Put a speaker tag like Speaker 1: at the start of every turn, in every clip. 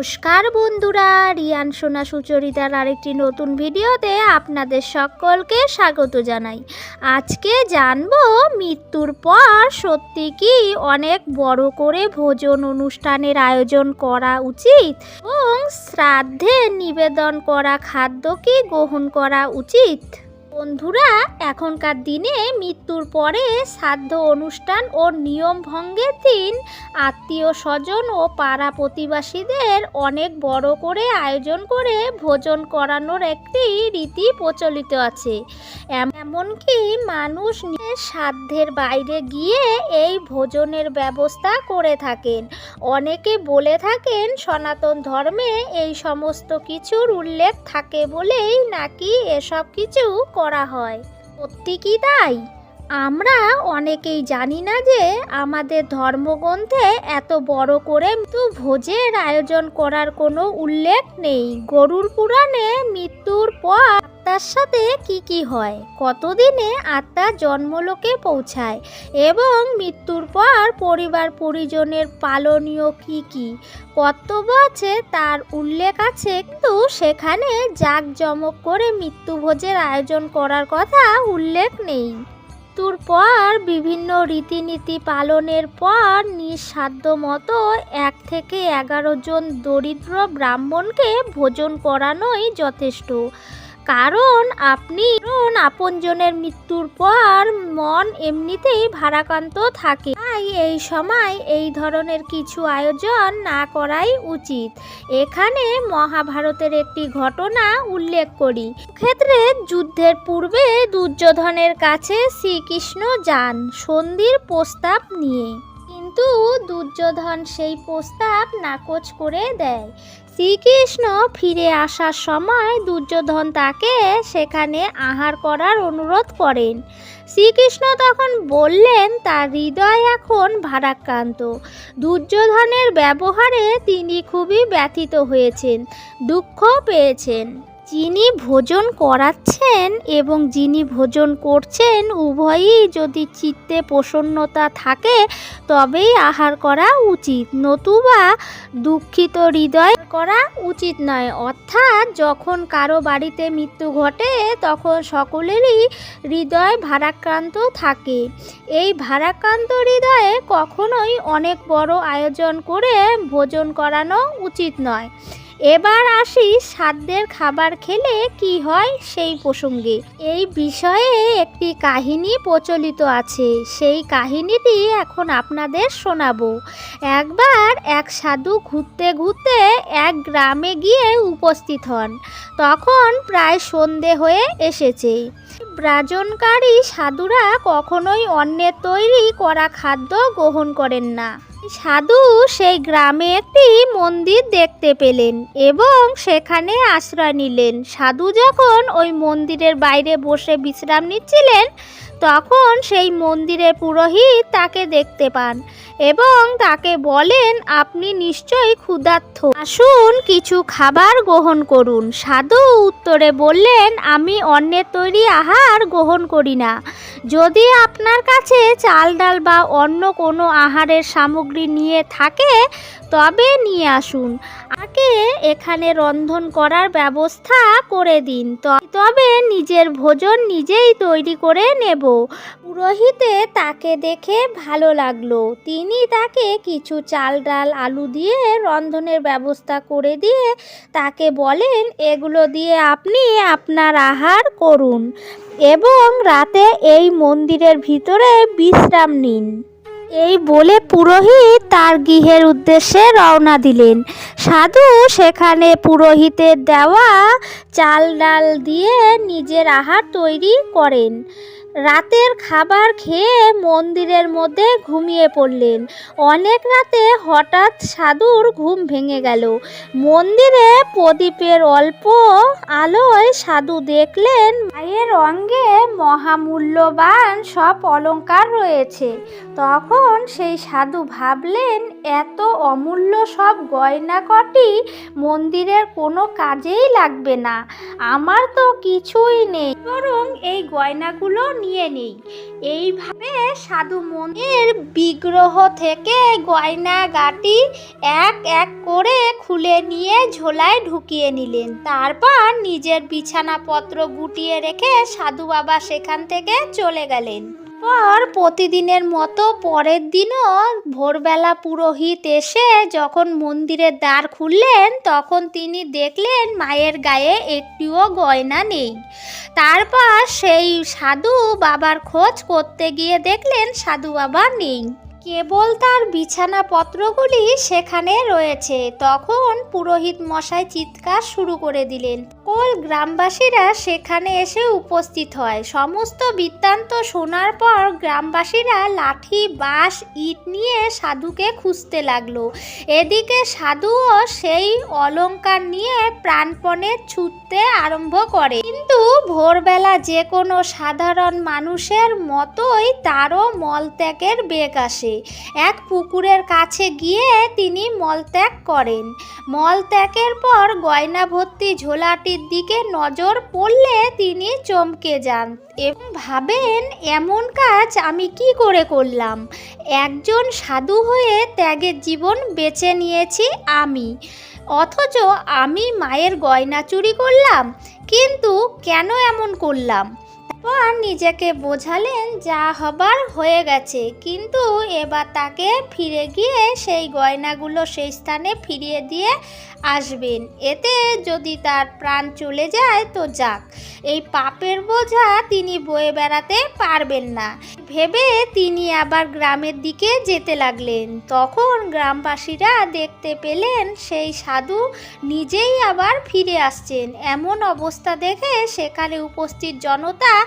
Speaker 1: নমস্কার বন্ধুরা, রিয়ান, সোনা, সুচরিতার আরেকটি নতুন ভিডিওতে আপনাদের সকলকে স্বাগত জানাই। আজকে জানব মৃত্যুর পর সত্যি কি অনেক বড় করে ভোজন অনুষ্ঠানের আয়োজন করা উচিত এবং শ্রাদ্ধে নিবেদন করা খাদ্য কি গ্রহণ করা উচিত? বন্ধুরা, এখনকার দিনে মৃত্যুর পরে শ্রাদ্ধ অনুষ্ঠান ও নিয়ম ভঙ্গের দিন আত্মীয় স্বজন ও পাড়া প্রতিবাসীদের অনেক বড় করে আয়োজন করে ভোজন করানোর একটি রীতি প্রচলিত আছে। এম- এমনকি মানুষ সাধ্যের বাইরে গিয়ে এই ভোজনের ব্যবস্থা করে থাকেন। অনেকে বলে থাকেন, সনাতন ধর্মে এই সমস্ত কিছুর উল্লেখ থাকে বলেই নাকি এসব কিছু করা হয়। সত্যি তাই? আমরা অনেকেই জানি না যে আমাদের ধর্মগ্রন্থে এত বড় করে মৃত্যু ভোজের আয়োজন করার কোনো উল্লেখ নেই। গরুর পুরাণে মৃত্যুর পর আত্মার সাথে কি কি হয়? কতদিনে আত্মা জন্মলোকে পৌঁছায়? এবং মৃত্যুর পর পরিবার পরিজনের পালনীয় কি কি? কর্তব্য আছে, তার উল্লেখ আছে, কিন্তু সেখানে জাঁকজমক করে মৃত্যুভোজের আয়োজন করার কথা উল্লেখ নেই। মৃত্যুর পর বিভিন্ন রীতিনীতি পালনের পর নিঃসাধ্য মতো এক থেকে এগারো জন দরিদ্র ব্রাহ্মণকে ভোজন করানোই যথেষ্ট। কারণ আপনি আপনজনের মৃত্যুর পর মন এমনিতেই ভারাক্রান্ত থাকে। তাই এই সময় এই ধরনের কিছু আয়োজন না করাই উচিত। এখানে মহাভারতের একটি ঘটনা উল্লেখ করি। ক্ষেত্রে যুদ্ধের পূর্বে দুর্যোধনের কাছে শ্রীকৃষ্ণ যান, সন্ধির প্রস্তাব নিয়ে। কিন্তু দুর্যোধন সেই প্রস্তাব নাকচ করে দেয়। শ্রীকৃষ্ণ ফিরে আসার সময় দুর্যোধন তাকে সেখানে আহার করার অনুরোধ করেন। শ্রীকৃষ্ণ তখন বললেন, তার হৃদয় এখন ভারাক্রান্ত। দুর্যোধনের ব্যবহারে তিনি খুবই ব্যথিত হয়েছেন দুঃখ পেয়েছেন। যিনি ভোজন করাচ্ছেন এবং যিনি ভোজন করছেন, উভয়ই যদি চিত্তে প্রসন্নতা থাকে, তবেই আহার করা উচিত। নতুবা দুঃখিত হৃদয় করা উচিত নয়। অর্থাৎ যখন কারও বাড়িতে মৃত্যু ঘটে, তখন সকলেরই হৃদয় ভারাক্রান্ত থাকে। এই ভারাক্রান্ত হৃদয়ে কখনোই অনেক বড় আয়োজন করে ভোজন করানো উচিত নয়। এবার আসি সাধ্যের খাবার খেলে কি হয় সেই প্রসঙ্গে। এই বিষয়ে একটি কাহিনী প্রচলিত আছে। সেই কাহিনীটি এখন আপনাদের শোনাবো। একবার এক সাধু ঘুরতে ঘুরতে এক গ্রামে গিয়ে উপস্থিত হন। তখন প্রায় সন্ধে হয়ে এসেছে। ব্রাজনকারী সাধুরা কখনোই অন্যের তৈরি করা খাদ্য গ্রহণ করেন না। সাধু সেই গ্রামে একটি মন্দির দেখতে পেলেন এবং সেখানে আশ্রয় নিলেন। সাধু যখন ওই মন্দিরের বাইরে বসে বিশ্রাম নিচ্ছিলেন তখন সেই মন্দিরের পুরোহিত তাকে দেখতে পান এবং তাকে বলেন, আপনি নিশ্চয়ই ক্ষুধার্ত। আসুন কিছু খাবার গ্রহণ করুন। সাধু উত্তরে বললেন, আমি অন্যের তৈরি আহার গ্রহণ করি না। যদি আপনার কাছে চাল ডাল বা অন্য কোনো আহারের সামগ্রী নিয়ে থাকে তবে নিয়ে আসুন। আগে এখানে রন্ধন করার ব্যবস্থা করে দিন। তবে নিজের ভোজন নিজেই তৈরি করে নেব। পুরোহিতে তাকে দেখে ভালো লাগল। তিনি তাকে কিছু চাল ডাল আলু দিয়ে রন্ধনের ব্যবস্থা করে দিয়ে তাকে বলেন, এগুলো দিয়ে আপনি আপনার আহার করুন এবং রাতে এই মন্দিরের ভিতরে বিশ্রাম নিন। এই বলে পুরোহিত তার গৃহের উদ্দেশ্যে রওনা দিলেন। সাধু সেখানে পুরোহিতের দেওয়া চাল ডাল দিয়ে নিজের আহার তৈরি করেন। রাতের খাবার খেয়ে মন্দিরের মধ্যে ঘুমিয়ে পড়লেন। অনেক রাতে হঠাৎ সাধুর ঘুম ভেঙে গেল। মন্দিরে প্রদীপের অল্প আলোয় সাধু দেখলেন, মায়ের অঙ্গে মহামূল্যবান সব অলংকার রয়েছে। তখন সেই সাধু ভাবলেন, এত অমূল্য সব গয়না কটি মন্দিরের কোনো কাজেই লাগবে না। আমার তো কিছুই নেই। বরং এই গয়নাগুলো নিয়ে নেই। এইভাবে সাধু মনের বিগ্রহ থেকে গয়না গাটি এক এক করে খুলে নিয়ে ঝোলায় ঢুকিয়ে নিলেন। তারপর নিজের বিছানাপত্র গুটিয়ে রেখে সাধু বাবা সেখান থেকে চলে গেলেন। পর প্রতিদিনের মতো পরের দিনও ভোরবেলা পুরোহিত এসে যখন মন্দিরের দ্বার খুললেন, তখন তিনি দেখলেন মায়ের গায়ে একটিও গয়না নেই। তারপর সেই সাধু বাবার খোঁজ করতে গিয়ে দেখলেন সাধু বাবা নেই। কেবল তার বিছানাপত্রগুলি সেখানে রয়েছে। তখন পুরোহিত মশাই চিৎকার শুরু করে দিলেন। কোল গ্রামবাসীরা সেখানে এসে উপস্থিত হয়। সমস্ত বৃত্তান্ত শোনার পর গ্রামবাসীরা লাঠি, বাঁশ, ইট নিয়ে সাধুকে খুঁজতে লাগল। এদিকে সাধুও সেই অলঙ্কার নিয়ে প্রাণপণে ছুটতে আরম্ভ করে। কিন্তু ভোরবেলা যে কোনো সাধারণ মানুষের মতোই তারও মলত্যাগের বেগ আসে। এক পুকুরের কাছে গিয়ে তিনি মলত্যাগ করেন। মলত্যাগের পর গয়না ভর্তি ঝোলাটির দিকে নজর পড়লে তিনি চমকে যান এবং ভাবেন, এমন কাজ আমি কি করে করলাম? একজন সাধু হয়ে ত্যাগের জীবন বেছে নিয়েছি আমি। অথচ আমি মায়ের গয়না চুরি করলাম, কিন্তু কেন এমন করলাম? তারপর নিজেকে বোঝালেন, যা হবার হয়ে গেছে। কিন্তু এবার তাকে ফিরে গিয়ে সেই গয়নাগুলো সেই স্থানে ফিরিয়ে দিয়ে আসবেন। এতে যদি তার প্রাণ চলে যায়, তো যাক, এই পাপের বোঝা তিনি বয়ে বেড়াতে পারবেন না। ভেবে তিনি আবার গ্রামের দিকে যেতে লাগলেন। তখন গ্রামবাসীরা দেখতে পেলেন সেই সাধু নিজেই আবার ফিরে আসছেন। এমন অবস্থা দেখে সেখানে উপস্থিত জনতা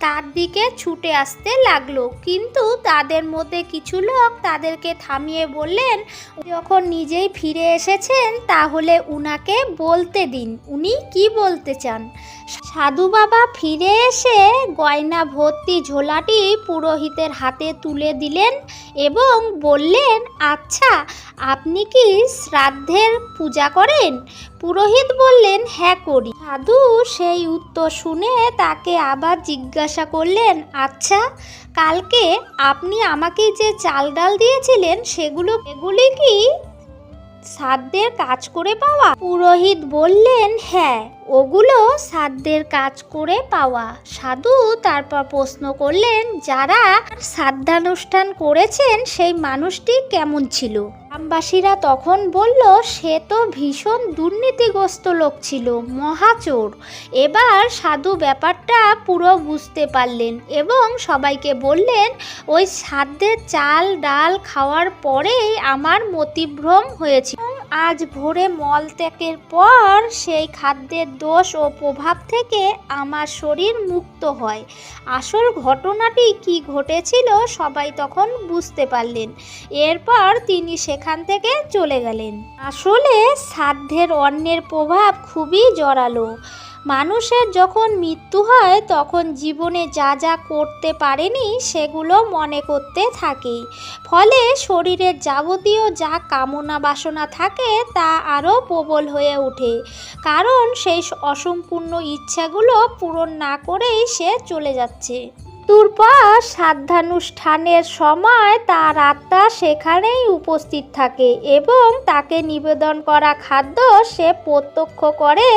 Speaker 1: তার দিকে ছুটে আসতে লাগল। কিন্তু তাদের মধ্যে কিছু লোক তাদেরকে থামিয়ে বললেন, যখন নিজেই ফিরে এসেছেন, তাহলে উনাকে বলতে দিন। উনি কি বলতে চান? সাধু বাবা ফিরে এসে গয়না ভর্তি ঝোলাটি পুরোহিতের হাতে তুলে দিলেন এবং বললেন আচ্ছা আপনি কি শ্রাদ্ধের পূজা করেন? পুরোহিত বললেন হ্যাঁ করি। সাধু সেই উত্তর শুনে তাকে আবার জিজ্ঞাসা করলেন আচ্ছা কালকে আপনি আমাকে যে চাল ডাল দিয়েছিলেন, সেগুলো, এগুলি কি সাধ্যের কাজ করে পাওয়া? পুরোহিত বললেন হ্যাঁ ওগুলো সাধ্যের কাজ করে পাওয়া। সাধু তারপর প্রশ্ন করলেন, যারা সাধ্যানুষ্ঠান করেছেন, সেই মানুষটি কেমন ছিল? গ্রামবাসীরা তখন বলল, সে তো ভীষণ দুর্নীতিগ্রস্ত লোক ছিল, মহাচোর। এবার সাধু ব্যাপারটা পুরো বুঝতে পারলেন এবং সবাইকে বললেন, ওই সাধ্যের চাল ডাল খাওয়ার পরেই আমার মতিভ্রম হয়েছিল। আজ ভোরে মলত্যাগের পর সেই খাদ্যের দোষ ও প্রভাব থেকে আমার শরীর মুক্ত হয়। আসল ঘটনাটি কি ঘটেছিল সবাই তখন বুঝতে পারলেন। এরপর তিনি সেখান থেকে চলে গেলেন। আসলে সাধ্যের অন্যের প্রভাব খুবই জোরালো। মানুষের যখন মৃত্যু হয়, তখন জীবনে যা যা করতে পারেনি, সেগুলো মনে করতে থাকে। ফলে শরীরের যাবতীয় যা কামনা বাসনা থাকে, তা আরও প্রবল হয়ে ওঠে। কারণ সেই অসম্পূর্ণ ইচ্ছাগুলো পূরণ না করেই সে চলে যাচ্ছে। মৃত্যুর পর সময় তার আত্মা সেখানেই উপস্থিত থাকে এবং তাকে নিবেদন করা খাদ্য সে প্রত্যক্ষ করে।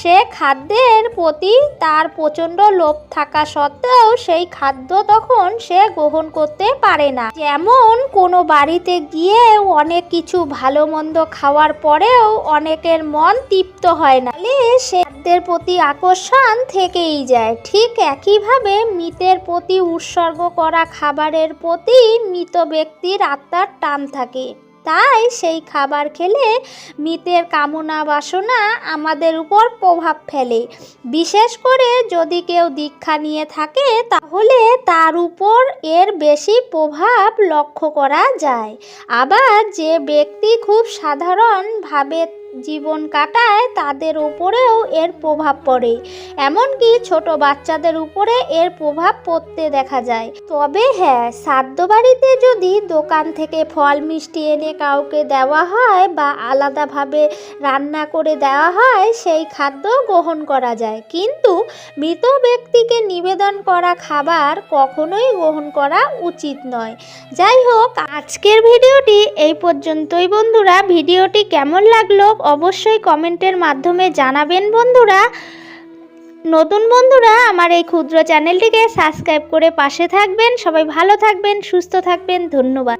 Speaker 1: সে খাদ্যের প্রতি তার প্রচণ্ড লোভ থাকা সত্ত্বেও সেই খাদ্য তখন সে গ্রহণ করতে পারে না। যেমন কোনো বাড়িতে গিয়ে অনেক কিছু ভালো মন্দ খাওয়ার পরেও অনেকের মন তৃপ্ত হয় না। ফলে সে খাদ্যের প্রতি আকর্ষণ থেকেই যায়। ঠিক একইভাবে মৃতের প্রতি উৎসর্গ করা খাবারের প্রতি মৃত ব্যক্তির আত্মার টান থাকে। তাই সেই খাবার খেলে মৃতের কামনা বাসনা আমাদের উপর প্রভাব ফেলে। বিশেষ করে যদি কেউ দীক্ষা নিয়ে থাকে, তাহলে তার উপর এর বেশি প্রভাব লক্ষ্য করা যায়। আবার যে ব্যক্তি খুব সাধারণভাবে জীবন কাটায় তাদের উপরেও এর প্রভাব পড়ে। এমনকি ছোট বাচ্চাদের উপরে এর প্রভাব পড়তে দেখা যায়। তবে হ্যাঁ সাদ্য বাড়িতে যদি দোকান থেকে ফল, মিষ্টি এনে কাউকে দেওয়া হয় বা আলাদাভাবে রান্না করে দেওয়া হয়, সেই খাদ্য গ্রহণ করা যায়। কিন্তু মৃত ব্যক্তিকে নিবেদন করা খাবার কখনোই গ্রহণ করা উচিত নয়। যাই হোক, আজকের ভিডিওটি এই পর্যন্তই বন্ধুরা। ভিডিওটি কেমন লাগল অবশ্যই কমেন্টের মাধ্যমে জানাবেন বন্ধুরা। নতুন বন্ধুরা, আমার এই ক্ষুদ্র চ্যানেলটিকে সাবস্ক্রাইব করে পাশে থাকবেন। সবাই ভালো থাকবেন, সুস্থ থাকবেন, ধন্যবাদ।